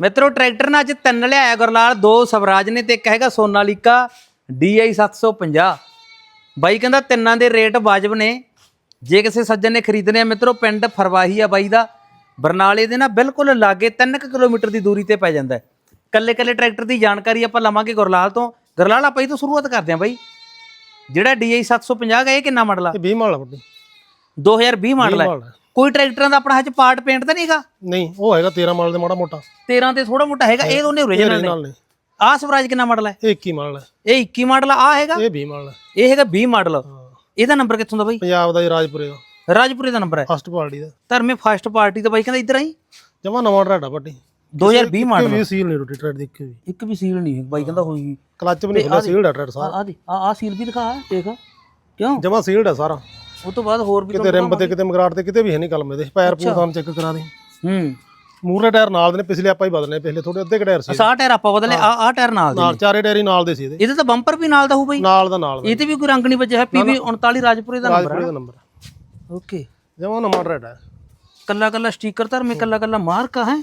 ਮਿੱਤਰੋ, ਟਰੈਕਟਰ ਨਾਲ ਅੱਜ ਤਿੰਨ ਲਿਆਇਆ ਗੁਰਲਾਲ, ਦੋ ਸਵਰਾਜ ਨੇ ਤੇ ਇੱਕ ਹੈਗਾ ਸੋਨਾਲੀਕਾ DI 750 ਬਾਈ ਕਹਿੰਦਾ ਤਿੰਨਾਂ ਦੇ ਰੇਟ ਵਾਜਬ ਨੇ। ਜੇ ਕਿਸੇ ਸੱਜਣ ਨੇ ਖਰੀਦਣੇ ਆ ਮਿੱਤਰੋ, ਪਿੰਡ ਫਰਵਾਹੀ ਆ ਬਾਈ ਦਾ। ਬਰਨਾਲੇ ਦੇ ਨਾ ਬਿਲਕੁਲ ਲਾਗੇ 3 ਕਿਲੋਮੀਟਰ ਦੀ ਦੂਰੀ ਤੇ ਪੈ ਜਾਂਦਾ ਹੈ। ਕੱਲੇ ਕੱਲੇ ਟਰੈਕਟਰ ਦੀ ਜਾਣਕਾਰੀ ਆਪਾਂ ਲਵਾਂਗੇ ਗੁਰਲਾਲ ਤੋਂ। ਗੁਰਲਾਲ, ਆਪਾਂ ਇਹ ਤੋਂ ਸ਼ੁਰੂਆਤ ਕਰਦੇ ਹਾਂ ਬਾਈ। ਜਿਹੜਾ DI 750 ਹੈ ਇਹ ਕਿੰਨਾ ਮਾਡਲ ਆ? ਇਹ 20 ਮਾਡਲ ਆ ਵੱਡੀ। 2020 ਮਾਡਲ ਹੈ। ਮਾਡਲ ਹੈ। ਕੋਈ ਟਰੈਕਟਰਾਂ ਦਾ ਆਪਣਾ ਹੱਥ ਪਾਰਟ ਪੇਂਟ ਤਾਂ ਨਹੀਂਗਾ? ਨਹੀਂ ਉਹ ਹੈਗਾ 13 ਮਾਡਲ ਦੇ ਮਾੜਾ ਮੋਟਾ। 13 ਤੇ ਥੋੜਾ ਮੋਟਾ ਹੈਗਾ ਇਹ ਦੋਨੇ ਓਰੀਜਨਲ ਨੇ। ਨਾਲ ਆਹ ਸਵਰਾਜ ਕਿੰਨਾ ਮਾਡਲ ਹੈ? ਇਹ 21 ਮਾਡਲ ਹੈ। ਇਹ 21 ਮਾਡਲ ਆ ਹੈਗਾ? ਇਹ 20 ਮਾਡਲ ਹੈ। ਇਹ ਹੈਗਾ 20 ਮਾਡਲ। ਹਾਂ। ਇਹਦਾ ਨੰਬਰ ਕਿੱਥੋਂ ਦਾ ਬਾਈ? ਪੰਜਾਬ ਦਾ ਜੀ ਰਾਜਪੁਰੇ ਦਾ। ਰਾਜਪੁਰੇ ਦਾ ਨੰਬਰ ਹੈ। ਫਸਟ ਪਾਰਟੀ ਦਾ। ਧਰਮੇ ਫਸਟ ਪਾਰਟੀ ਦਾ ਬਾਈ ਕਹਿੰਦਾ ਇੱਧਰ ਆਈ। ਜਮਾ ਨਵਾਂ ਟਰੈਕਟ ਆ ਵੱਡੀ 2020 ਮਾਡਲ ਵੀ ਸੀਲ ਨਹੀਂ ਰੋਟੀ ਟਰੈਕਟ ਦੀ ਇੱਕ ਵੀ। ਇੱਕ ਵੀ ਸੀਲ ਨਹੀਂ ਹੈ। ਬਾਈ ਕਹਿੰਦਾ ਹੋਈ। ਕਲੱਚ ਵੀ ਨਹੀਂ ਖੁੱਲਿਆ ਸੀਲਡ ਟਰੈਕਟ ਸਾਰਾ। ਆ ਦੇ ਆ ਆ ਸੀਲ ਵੀ ਦਿਖਾ ਦੇਖ। ਕਿਉਂ? ਜਮਾ ਸੀਲਡ ਆ ਸਾਰਾ। ਉਹ ਤੋਂ ਬਾਅਦ ਹੋਰ ਵੀ ਕਿਤੇ ਰਿੰਬ ਤੇ ਕਿਤੇ ਮਗਰਾਟ ਤੇ ਕਿਤੇ ਵੀ ਹੈ ਨਹੀਂ ਕਲਮੇ ਦੇ ਪੈਰ ਪੂਰ ਤੁਹਾਨੂੰ ਚੈੱਕ ਕਰਾ ਦੇ। ਹੂੰ। ਮੂਰਲੇ ਟਾਇਰ ਨਾਲ ਦੇ ਨੇ ਪਿਛਲੇ ਆਪਾਂ ਹੀ ਬਦਲਨੇ ਪਿਛਲੇ ਥੋੜੇ ਅੱਧੇ ਟਾਇਰ ਸੀ ਸਾਹ ਟਾਇਰ ਆਪਾਂ ਬਦਲੇ ਆ ਆ ਟਾਇਰ ਨਾਲ ਦੇ ਨਾਲ ਚਾਰੇ ਟਾਇਰ ਹੀ ਨਾਲ ਦੇ ਸੀ ਇਹਦੇ। ਇਹਦੇ ਤਾਂ ਬੰਪਰ ਵੀ ਨਾਲ ਦਾ ਹੋਊ ਬਾਈ। ਨਾਲ ਦਾ ਨਾਲ ਦਾ। ਇਹ ਤੇ ਵੀ ਕੋਈ ਰੰਗ ਨਹੀਂ ਵੱਜਿਆ ਹੈ ਪੀਵੀ 39 ਰਾਜਪੁਰੇ ਦਾ ਨੰਬਰ ਰਾਜਪੁਰੇ ਦਾ ਨੰਬਰ ਓਕੇ। ਜਮਾ ਨਵਾਂ ਟਰੈਕਟ ਹੈ ਕੱਲਾ ਕੱਲਾ ਸਟicker ਧਰਮੇ ਕੱਲਾ ਕੱਲਾ ਮਾਰਕਾ ਹੈ।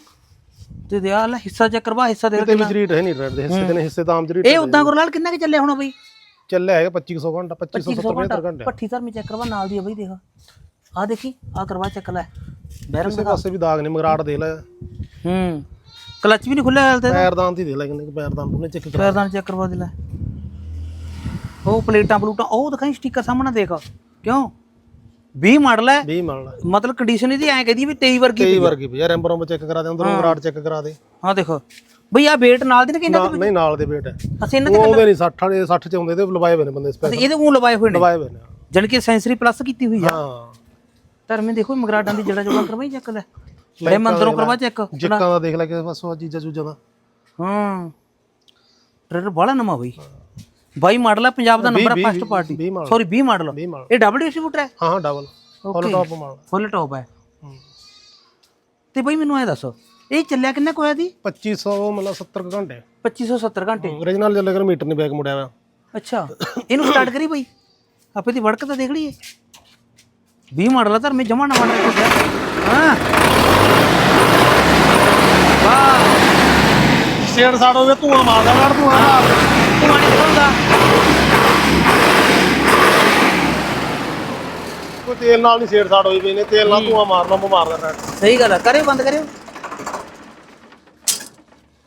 ਤੇ ਦੇ ਆ ਲੈ ਹਿੱਸਾ ਚੈੱਕ ਕਰਵਾ ਹਿੱਸਾ ਦੇ ਕਿਤੇ ਵੀ ਜਰੀਟ ਹੈ ਨਹੀਂ ਦੇ ਹਿੱਸੇ ਦੇ ਨੇ ਹਿੱਸੇ ਆਮ ਜਰੀਟ ਇਹ ਉਦਾਂ ਗੁਰਲਾਲ ਕਿੰਨਾ ਕਿ ਚੱਲਿਆ ਹੋਣਾ ਬਈ? ਚੱਲਿਆ ਹੈਗਾ 2500 ਘੰਟਾ 2570 ਘੰਟਾ। ਘੰਟੇ ਪੱਠੀ ਧਰਮੀ ਚੈੱਕ ਕਰਵਾ ਨਾਲ ਦੀ ਆ ਬਈ ਦੇਖ। ਆ ਦੇਖੀ ਆ ਕਰਵਾ ਚੱਕ ਲੈ। ਬੈਰੰਗ ਕਿਸੇ ਪਾਸੇ ਵੀ ਦਾਗ ਨਹੀਂ ਮਗਰਾਟ ਦੇਖ ਲੈ। ਹੂੰ। ਕਲਚ ਵੀ ਨਹੀਂ ਖੁੱਲਿਆ ਹਾਲ ਤੇ ਪੈਰਦਾਨ ਦੀ ਦੇਖ ਲੈ ਕਿੰਨੇ ਪੈਰਦਾਨ ਉਹਨੇ ਚੈੱਕ ਕਰਾ ਪੈਰਦਾਨ ਚੈੱਕ ਕਰਵਾ ਦੇ ਲੈ। ਉਹ ਪਲੇਟਾਂ ਪਲੂਟਾਂ ਉਹ ਦਿਖਾਈ ਸਟicker ਸਾਹਮਣੇ ਦੇਖ। ਕਿਉਂ? 20 ਮਾਡਲ ਹੈ। 20 ਮਾਡਲ ਹੈ। ਮਤਲਬ ਕੰਡੀਸ਼ਨ ਇਹਦੀ ਐਂ ਕਹਦੀ ਵੀ 23 ਵਰਗੀ ਕਈ ਵਰਗੀ ਵੀ ਯਾਰ ਰੈਂਬਰੋਂ ਚੈੱਕ ਕਰਾ ਦੇ ਅੰਦਰੋਂ ਮਗਰਾਟ ਚੈੱਕ ਕਰਾ ਦੇ। ਹਾਂ ਦੇਖੋ। ਬਈ ਆ ਵੇਟ ਨਾਲ ਦੀ ਨਾ ਕਿੰਨਾ ਨਾਲ- ਨਹੀਂ ਨਾਲ ਦੇ ਵੇਟ ਹੈ। ਅਸੀਂ ਇਹਨਾਂ ਉਹ ਉਹਦੇ ਨਹੀਂ 60 ਵਾਲੇ 60 ਚ ਹੁੰਦੇ ਤੇ ਲਵਾਏ ਹੋਏ ਨੇ ਬੰਦੇ ਦੇ ਸਪੈਸ਼ਲ ਇਹਦੇ ਮੂੰਹ ਲਵਾਏ ਹੋਏ ਨੇ। ਲਵਾਏ ਹੋਏ ਨੇ ਜਾਣੀ ਕਿ ਸੈਂਸਰੀ ਪਲੱਸ ਕੀਤੀ ਹੋਈ ਆ। ਹਾਂ। ਧਰਮੇ ਦੇਖੋ ਮਗਰਾਟਾਂ ਦੀ ਜੜਾ ਜੋੜਾ ਕਰਵਾਈ ਚੱਕ ਲੈ। ਬੜੇ ਮੰਦਰੋਂ ਕਰਵਾ ਚੈੱਕ ਜਿੱਕਾਂ ਦਾ ਦੇਖ ਲੈ ਕਿਸੇ ਪਾਸੋਂ ਚੀਜ਼ਾਂ ਚੂਜ਼ਾਂ ਦਾ। ਹਾਂ। ਟਰੈਕਟਰ ਬੜਾ ਨਵਾਂ ਬਈ। ਬਾਈ ਮਾਡਲ ਹੈ ਪੰਜਾਬ ਦਾ ਨੰਬਰ ਹੈ first party. 20 model. Sorry 20 model 20 model. ਇਹ ਡਬਲ ਡਿਸਟ੍ਰੀਬਿਊਟਰ ਹੈ ਹਾਂ ਹਾਂ double full top model. Full top ਹੈ। ਤੇ ਬਈ ਮੈਨੂੰ ਐ ਦੱਸ ਇਹ ਚੱਲਿਆ ਕਿੰਨਾ ਕੁ ਹੋਇਆ ਦੀ 2500 ਮਤਲਬ 70 ਕੁ ਘੰਟੇ। 2570 ਘੰਟੇ। origignal ਚੱਲੇ ਕਰ ਮੀਟਰ ਨਹੀਂ ਬੈਕ ਮੁੜਿਆ ਹੋਇਆ। ਅੱਛਾ ਇਹਨੂੰ ਸਟਾਰਟ ਕਰੀ ਬਈ। ਆਪੇ ਦੀ ਵੜਕ ਤਾਂ ਦੇਖ ਲਈਏ। 20 ਮਾਡਲ ਆ ਧਰਮੇ ਜਮਾ ਨਵਾਂ ਟਰੈਕਟਰ ਹੈ ਹਾਂ। ਵਾਹ। ਸੇੜ ਸਾੜ ਹੋਵੇ ਧੂਆਂ ਮਾਰਦਾ ਲੜ ਧੂਆਂ। ਤੂੰ ਆਣੇ ਕਰਦਾ ਕੋਈ ਤੇਲ ਨਾਲ ਨਹੀਂ ਸਾੜ ਹੋਈ ਪਈ ਨੇ ਤੇਲ ਨਾਲ ਧੂਆਂ ਮਾਰਨਾ ਮੈਂ ਮਾਰਦਾ ਟਰੈਕਟ ਸਹੀ ਗੱਲ ਹੈ ਕਰਿਓ ਬੰਦ ਕਰਿਓ।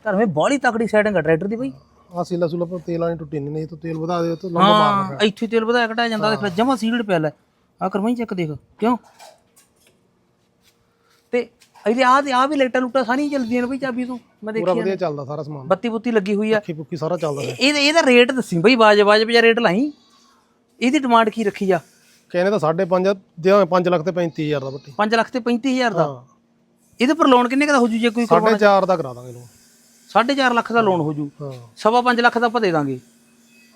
ਧਰਮੇ ਬੜੀ ਤਕੜੀ ਸੈਟਿੰਗ ਹੈ ਟਰੈਕਟਰ ਦੀ ਬਈ। ਆ ਸੀਲਾ ਸੂਲਾ ਪਰ ਤੇਲ ਵਾਲੀ ਟੁੱਟੀ ਨਹੀਂ ਨਹੀਂ ਤਾਂ ਤੇਲ ਵਧਾ ਦੇ ਤਾਂ ਲੰਬਾ ਮਾਰਦਾ ਹਾਂ ਇੱਥੇ ਤੇਲ ਵਧਾਇਆ ਘਟਾਇਆ ਜਾਂਦਾ ਦੇਖ ਲੈ ਜਮਾ ਸੀਲਡ ਪਿਆ ਲੈ। ਆ ਕਰਵਾਈ ਚੈੱਕ ਦੇਖ ਕਿਉਂ? ਤੇ ਇਹਦੇ ਆ ਤੇ ਆ ਵੀ ਲਾਈਟਾਂ ਲੂਟਾਂ ਸਾਰੀਆਂ ਚੱਲਦੀਆਂ ਨੇ ਬਈ ਚਾਬੀ ਤੋਂ। ਮੈਂ ਪੂਰਾ ਦੇਖੀ ਵਧੀਆ ਚੱਲਦਾ ਸਾਰਾ ਸਮਾਨ। ਬੱਤੀ ਬੁੱਤੀ ਲੱਗੀ ਹੋਈ ਆ। ਅੱਖੀ ਪੁੱਖੀ ਸਾਰਾ ਚੱਲਦਾ। ਇਹਦਾ ਰੇਟ ਦੱਸੀ ਬਈ ਬਾਜ ਬਾਜ ਜਾਂ ਰੇਟ ਲਾਈ। ਇਹਦੀ ਡਿਮਾਂਡ ਕੀ ਰੱਖੀ ਆ? ਕਹਿੰਦੇ ਤਾਂ 5.5 ਦੇ 5 ਲੱਖ ਤੇ 35000 ਦਾ ਬੱਟੀ 5 ਲੱਖ ਤੇ 35000 ਦਾ? ਇਹਦੇ ਪਰ ਲੋਨ ਕਿੰਨੇ ਦਾ ਹੋ ਜੂ ਜੇ ਕੋਈ 4.5 ਦਾ ਕਰਾ ਦਾਂਗੇ ਲੋਨ 4.5 ਲੱਖ ਦਾ ਲੋਨ ਹੋ ਜੂ ਹਾਂ। ਸਵਾ 5 ਲੱਖ ਦਾ ਆਪਾਂ ਦੇ ਦਾਂਗੇ।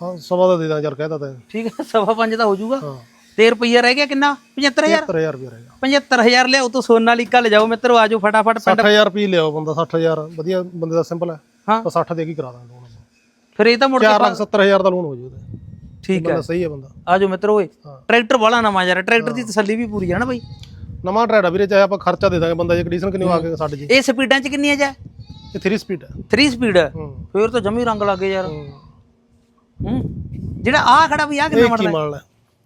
ਹਾਂ ਸਵਾ ਦਾ ਦੇ ਦਾਂ ਯਾਰ ਕਹਿਦਾ ਤਾਂ ਠੀਕ ਹੈ ਸਵਾ 5 ਦਾ ਹੋ ਜੂਗਾ ਹਾਂ। ਤੇ ਰੁਪਈਆ ਰਹਿ ਗਿਆ ਕਿੰਨਾ? 75000 70000 ਰੁਪਏ ਰਹੇਗਾ 75000 ਲਿਆਓ ਤੋਂ ਸੋਨਾਲੀਕਾ ਲੈ ਜਾਓ ਮਿੱਤਰੋ ਆਜੋ ਫਟਾਫਟ ਪਿੰਡ। 60000 ਰੁਪਏ ਲਿਆਓ ਬੰਦਾ 60000 ਵਧੀਆ ਬੰਦੇ ਦਾ ਸਿੰਪਲ ਹੈ। ਹਾਂ। ਤਾਂ 60 ਦੇ ਕੇ ਕਰਾ ਦਾਂਗੇ ਲੋਨ ਫਿਰ ਇਹ ਤਾਂ ਮੁੜ ਕੇ 4 ਲੱਖ 70000 ਦਾ ਲੋਨ ਹੋ ਜੂ ਉਹਦੇ। ਠੀਕ ਹੈ। ਬੰਦਾ ਸਹੀ ਹੈ ਬੰਦਾ। ਆਜੋ ਮਿੱਤਰੋ ਓਏ ਹਾਂ। ਟਰੈਕਟਰ ਵਾਲਾ ਨਵਾਂ ਯਾਰ ਟਰੈਕਟਰ ਦੀ ਤਸੱਲੀ ਵੀ ਪੂਰੀ ਹੈ ਨਾ ਬਾਈ। ਨਵਾਂ ਟਰੈਕਟ ਆ ਵੀਰੇ ਚਾਹੇ ਆਪਾਂ ਖਰਚਾ ਦੇ ਦਾਂਗੇ ਬੰਦਾ ਜੇ ਕੰਡੀਸ਼ਨ ਕਿੰਨੀ ਆ ਕੇ ਛੱਡ ਜੀ। ਇਹ ਸਪੀਡਾਂ ਚ ਕਿੰਨੀਆਂ ਜਾ? ਇਹ 3 ਸਪੀਡ ਹੈ 3 ਸਪੀਡ ਹੈ ਹੂੰ। ਫਿਰ ਤਾਂ ਜਮੀ ਰੰਗ ਲੱਗੇ ਯਾਰ। ਹੂੰ। ਹੂੰ। ਜਿਹੜਾ ਆ ਖੜਾ ਵੀ ਆ ਕਿੰਨਾ ਇਹ ਮਾਡਲ ਹੈ ਮਾਡਲ ਹੈ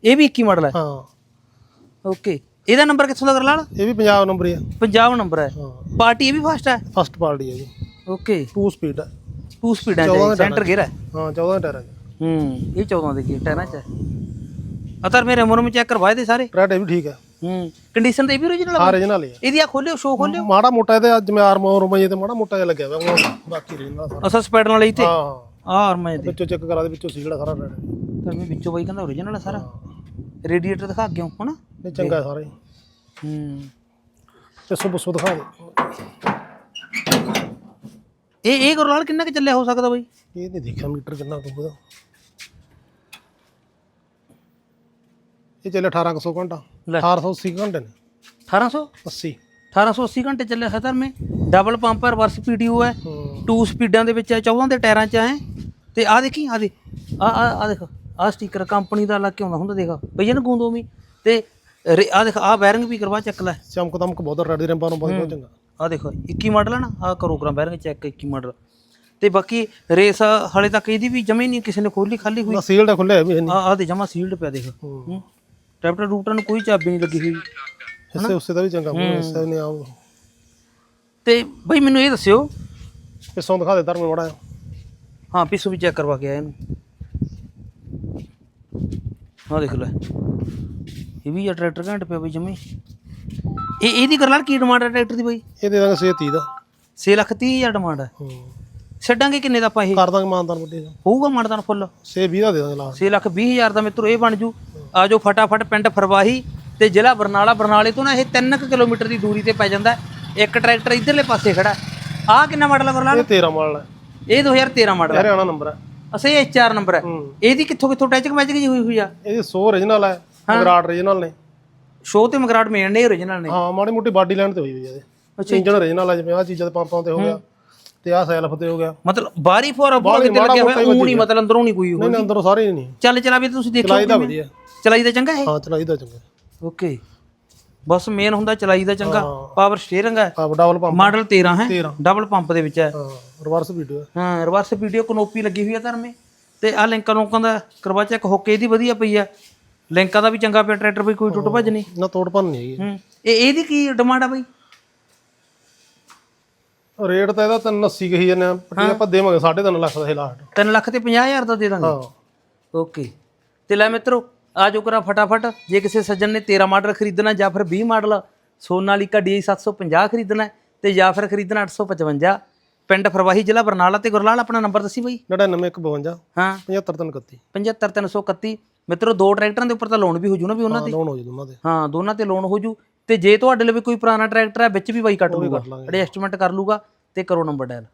ਇਹ ਵੀ 21 ਮਾਡਲ ਹੈ ਹਾਂ। ਓਕੇ ਇਹਦਾ ਨੰਬਰ ਕਿੱਥੋਂ ਦਾ ਕਰ ਲਾਲ ਇਹ ਵੀ ਪੰਜਾਬ ਨੰਬਰ ਹੀ ਹੈ ਪੰਜਾਬ ਨੰਬਰ ਹੈ ਹਾਂ। ਪਾਰਟੀ ਇਹ ਵੀ ਫਾਸਟ ਹੈ ਫਸਟ ਪਾਰਟੀ ਹੈ ਜੀ। ਓਕੇ 2 ਸਪੀਡ ਹੈ 2 ਸਪੀਡਾਂ ਚ ਸੈਂਟਰ ਗੇਅਰ ਹੈ ਹਾਂ 14 ਟਾਇਰ ਹੈ ਹੂੰ। ਇਹ 14 ਦੇ ਗੇਅਰ ਟਾਇਰਾਂ ਚ ਹੈ ਅਤਰ ਮੇਰੇ ਮਨ ਵਿੱਚ ਚੈੱਕ ਕਰਵਾਏ ਦੇ ਸਾਰੇ। ਟਰੈਕਟ ਇਹ ਵੀ ਠੀਕ ਹੈ ਹੂੰ। ਕੰਡੀਸ਼ਨ ਤਾਂ ਇਹ ਵੀ original ਹਾਂ ਹੈ origignal ਹੀ ਹੈ ਇਹਦੀ ਆ ਖੋਲਿਓ ਸ਼ੋ ਖੋਲਿਓ। ਮਾੜਾ ਮੋਟਾ ਇਹਦੇ ਅੱਜ ਮੈਂ ਆਰਮ ਔਰ ਤੇ ਮਾੜਾ ਮੋਟਾ ਜਿਹਾ ਲੱਗਿਆ ਹੋਇਆ ਉਹ ਬਾਕੀ original ਸਾਰਾ। ਅਸਾ ਸਪੈਡ ਨਾਲ ਲਈ ਤੇ ਹਾਂ ਆ ਆਰਮਾ ਦੇ ਵਿੱਚੋਂ ਚੈੱਕ ਕਰਾ ਦੇ ਵਿੱਚੋਂ ਸੀੜਾ ਸਾਰਾ ਟਰੈਕਟ ਤਾਂ ਮੈਂ ਵਿੱਚੋਂ ਬਾਈ ਕਹਿੰਦਾ original ਹੈ ਸਾਰਾ। ਰੇਡੀਏਟਰ ਦਿਖਾ ਅੱਗੇ ਹਨਾ? ਇਹ ਚੰਗਾ ਸਾਰਾ ਹੀ। ਹੂੰ। ਪਿੱਛੋਂ ਪੁੱਛੋ ਦਿਖਾ ਦੇ। ਇਹ ਇਹ ਕਰੋਲਾਲ ਕਿੰਨਾ ਕਿ ਚੱਲਿਆ ਹੋ ਸਕਦਾ ਬਾਈ? ਇਹ ਨਹੀਂ ਦੇਖਿਆ ਮੀਟਰ ਕਿੰਨਾ ਕੁ ਉਹਦਾ ਇਹ ਚੱਲੇ 1800 ਘੰਟਾ। ਲੈ। 1880 ਘੰਟੇ ਨੇ। 1800 80 1880 ਘੰਟੇ ਚੱਲਿਆ ਹੈ ਧਰਮੇ ਡਬਲ ਪੰਪਰ ਵਰਸ ਪੀਟੀਓ ਹੈ। ਹੂੰ। ਟੂ ਸਪੀਡਾਂ ਦੇ ਵਿੱਚ ਹੈ 14 ਦੇ ਟਾਇਰਾਂ 'ਚ ਹੈ। ਤੇ ਆ ਦੇਖੀ ਆ ਦੇ ਆ ਆ ਆ ਦੇਖ। ਆ ਸਟicker ਕੰਪਨੀ ਦਾ ਲੱਗ ਕੇ ਆਉਂਦਾ ਹੁੰਦਾ ਦੇਖ। ਪਈ ਨਾ ਗੂੰਦੋਵੀਂ ਤੇ ਆ ਦੇਖ ਆ ਬੈਰਿੰਗ ਵੀ ਕਰਵਾ ਚੱਕ ਲੈ। ਚਮਕ ਦਮਕ ਬਹੁਤ ਰੈਡ ਦੇ ਰੰਬਾਂ ਨੂੰ ਬਹੁਤ ਬਹੁਤ ਚੰਗਾ। ਆ ਦੇਖੋ 21 ਮਾਡਲ ਹੈ ਨਾ ਆ ਕਰੋ ਕਰਾਂ ਬੈਰਿੰਗ ਚੈੱਕ 21 ਮਾਡਲ ਤੇ ਬਾਕੀ ਰੇਸ ਹਲੇ ਤੱਕ ਇਹਦੀ ਵੀ ਜਮੇ ਨਹੀਂ ਕਿਸੇ ਨੇ ਖੋਲੀ ਖਾਲੀ ਹੋਈ। ਨਾ ਸੀਲਡ ਖੁੱਲਿਆ ਵੀ ਹੈ ਨਹੀਂ। ਆ ਆ ਦੇ ਜਮਾ ਸੀਲਡ ਪਿਆ ਦੇਖ। ਹੂੰ। ਟਰੈਕਟਰ ਰੂਟਰ ਨੂੰ ਕੋਈ ਚਾਬੀ ਨਹੀਂ ਲੱਗੀ ਹੋਈ। ਹਿੱਸੇ ਉਸੇ ਦਾ ਵੀ ਚੰਗਾ ਮੂੰਹ ਹਿੱਸੇ ਨੇ ਆਉ ਤੇ ਬਈ ਮੈਨੂੰ ਇਹ ਦੱਸਿਓ। ਪਿੱਛੋਂ ਦਿਖਾ ਦੇ ਧਰਮੇ ਮੜਾ ਹਾਂ ਪਿੱਛੋਂ ਵੀ ਚੈੱਕ ਕਰਵਾ ਕੇ ਆਇਆ ਇਹਨੂੰ। ਆ ਦੇਖ ਲੈ। ਇਹ ਵੀ ਆ ਟਰੈਕਟਰ ਘੰਟ ਪਿਆ ਬਈ ਜਮੇ। ਇਹ ਇਹਦੀ ਕਰ ਲਾ ਕੀ ਡਿਮਾਂਡ ਹੈ ਟਰੈਕਟਰ ਦੀ ਬਈ? ਇਹ ਦੇ ਦਾਂਗੇ 630 ਦਾ। 6 ਲੱਖ 30 ਹਜ਼ਾਰ ਡਿਮਾਂਡ ਹੈ ਹੂੰ। ਛੱਡਾਂਗੇ ਕਿੰਨੇ ਦਾ ਆਪਾਂ ਇਹ? ਕਰ ਦਾਂਗੇ ਮਾਨਦਾਨ ਵੱਡੇ ਦਾ। ਹੋਊਗਾ ਮਾਨਦਾਨ ਫੁੱਲ। 620 ਦਾ ਦੇ ਦਾਂਗੇ ਲਾਸਟ। 6 ਲੱਖ 20 ਹਜ਼ਾਰ ਦਾ ਮਿੱਤਰੋ ਇਹ ਬਣ ਜੂ। ਆਜੋ ਫਟਾਫਟ ਪਿੰਡ ਫਰਵਾਹੀ ਤੇ ਜ਼ਿਲ੍ਹਾ ਬਰਨਾਲਾ। ਬਰਨਾਲੇ ਤੋਂ ਨਾ ਇਹ 3 ਕਿਲੋਮੀਟਰ ਦੀ ਦੂਰੀ ਤੇ ਪੈ ਜਾਂਦਾ। ਹੈ। ਇੱਕ ਟਰੈਕਟਰ ਇਧਰਲੇ ਪਾਸੇ ਖੜਾ। ਆ ਕਿੰਨਾ ਮਾਡਲ ਕਰ ਲਾ ਇਹ 13 ਮਾਡਲ ਹੈ ਇਹ 2013 ਮਾਡਲ ਹੈ ਹਰਿਆਣਾ ਨੰਬਰ ਹੈ ਅਸੇ ਇਹ 4 ਨੰਬਰ ਹੈ ਹੂੰ। ਇਹਦੀ ਕਿੱਥੋਂ ਕਿੱਥੋਂ ਟੈਚਿੰਗ ਮੈਚਿੰਗ ਜੀ ਹੋਈ ਹੋਈ ਆ? ਇਹਦੀ 100 origignal ਹੈ। ਵਿਰਾਟ origignal ਨੇ। ਸ਼ੋਅ ਤੇ ਮਗਰਾਟ ਮੇਨ ਨੇ origignal ਨੇ। ਹਾਂ ਮਾੜੀ ਮੋਟੀ ਬਾਡੀ ਲਾਈਨ ਤੇ ਹੋਈ ਹੋਈ ਹੈ ਇਹਦੇ ਇੰਜਨ origignal ਹੈ ਜਿਵੇਂ ਆ ਚੀਜ਼ਾਂ ਦੇ ਪੰਪਾਂ ਤੇ ਹੋ ਗਿਆ। ਤੇ ਆ ਸੈਲਫ ਤੇ ਹੋ ਗਿਆ। ਮਤਲਬ ਬਾਹਰੀ ਫੋਰ ਬਹੁਤ ਕਿਤੇ ਲੱਗਿਆ ਹੋਇਆ ਉਹ ਨਹੀਂ ਮਤਲਬ ਅੰਦਰੋਂ ਨਹੀਂ ਕੋਈ ਨਹੀਂ ਨਹੀਂ ਅੰਦਰੋਂ ਸਾਰੇ ਹੀ ਨਹੀਂ। ਚੱਲ ਚਲਾ ਵੀ ਤੁਸੀਂ ਦੇਖੋ ਚਲਾਈ ਦਾ ਵਧੀਆ। ਚਲਾਈ ਦਾ ਚੰਗਾ ਇਹ? ਹਾਂ ਚਲਾਈ ਦਾ ਚੰਗਾ। ਓਕੇ। ਬਸ ਮੇਨ ਹੁੰਦਾ ਚਲਾਈ ਦਾ ਚੰਗਾ। ਹਾਂ। ਪਾਵਰ ਸਟੀਅਰਿੰਗ ਹੈ। ਆ ਡਬਲ ਪੰਪ ਮਾਡਲ 13 ਹੈ। 13 ਡਬਲ ਪੰਪ ਦੇ ਵਿੱਚ ਹੈ। ਹਾਂ ਰਿਵਰਸ ਵੀਡੀਓ ਹਾਂ। ਰਿਵਰਸ ਵੀਡੀਓ ਕਨੋਪੀ ਲੱਗੀ ਹੋਈ ਆ ਧਰਮੇ ਤੇ ਆ ਲਿੰਕਾਂ ਲੋਕਾਂ ਦਾ ਕਰਵਾ ਚੈੱਕ ਹੋਕੇ ਇਹਦੀ ਵਧੀਆ ਪਈ ਆ ਲਿੰਕਾਂ ਦਾ ਵੀ ਚੰਗਾ ਪਿਆ ਟਰੈਕਟਰ ਵੀ ਕੋਈ ਟੁੱਟ ਭੱਜ ਨਹੀਂ। ਨਾ ਤੋੜ ਭੰਨ ਨਹੀਂ ਹੈਗੀ। ਹੂੰ ਇਹ ਇਹਦੀ ਕੀ ਡਿਮਾਂਡ ਆ ਬਈ? ਰੇਟ ਤਾਂ ਇਹਦਾ 380 ਕਹੀ ਜਾਂਦੇ ਆ ਪੱਟੀ ਆਪਾਂ ਦੇਵਾਂਗੇ 3.5 ਲੱਖ ਦਾ ਇਹ ਲਾਸਟ 3 ਲੱਖ ਤੇ 50000 ਦਾ ਦੇ ਦਾਂਗੇ। ਹਾਂ। ਓਕੇ। ਤੇ ਲੈ ਮਿੱਤਰੋ ਆ ਜੋ ਕਰਾ ਫਟਾਫਟ। ਜੇ ਕਿਸੇ ਸੱਜਣ ਨੇ 13 ਮਾਡਲ ਖਰੀਦਣਾ ਜਾਂ ਫਿਰ 20 ਮਾਡਲ ਸੋਨਾਲੀਕਾ DI 750 ਖਰੀਦਣਾ ਤੇ ਜਾਂ ਫਿਰ ਖਰੀਦਣਾ 855 ਪਿੰਡ ਫਰਵਾਹੀ ਜ਼ਿਲ੍ਹਾ ਬਰਨਾਲਾ ਤੇ ਗੁਰਲਾਲ ਆਪਣਾ ਨੰਬਰ ਦੱਸੀ ਬਈ। 9952 ਹਾਂ। 75331 75331 ਮਿੱਤਰੋ ਦੋ ਟਰੈਕਟਰਾਂ ਦੇ ਉੱਪਰ ਤਾਂ ਲੋਨ ਵੀ ਹੋ ਜੂ ਨਾ ਵੀ ਉਹਨਾਂ ਤੇ ਲੋਨ ਹੋ ਜੂ ਦੋਨਾਂ ਦੇ। ਹਾਂ ਦੋਨਾਂ ਤੇ ਲੋਨ ਹੋ ਜੂ। ਤੇ ਜੇ ਤੁਹਾਡੇ ਲਈ ਕੋਈ ਪੁਰਾਣਾ ਟਰੈਕਟਰ ਹੈ ਵਿੱਚ ਵੀ ਬਾਈ ਕੱਟ ਲੂਗਾ ਕੱਟ ਲਾਂਗੇ। ਐਡਜਸਟਮੈਂਟ ਕਰ ਲੂਗਾ ਤੇ ਕਰੋ ਨੰਬਰ ਡਾਇਲ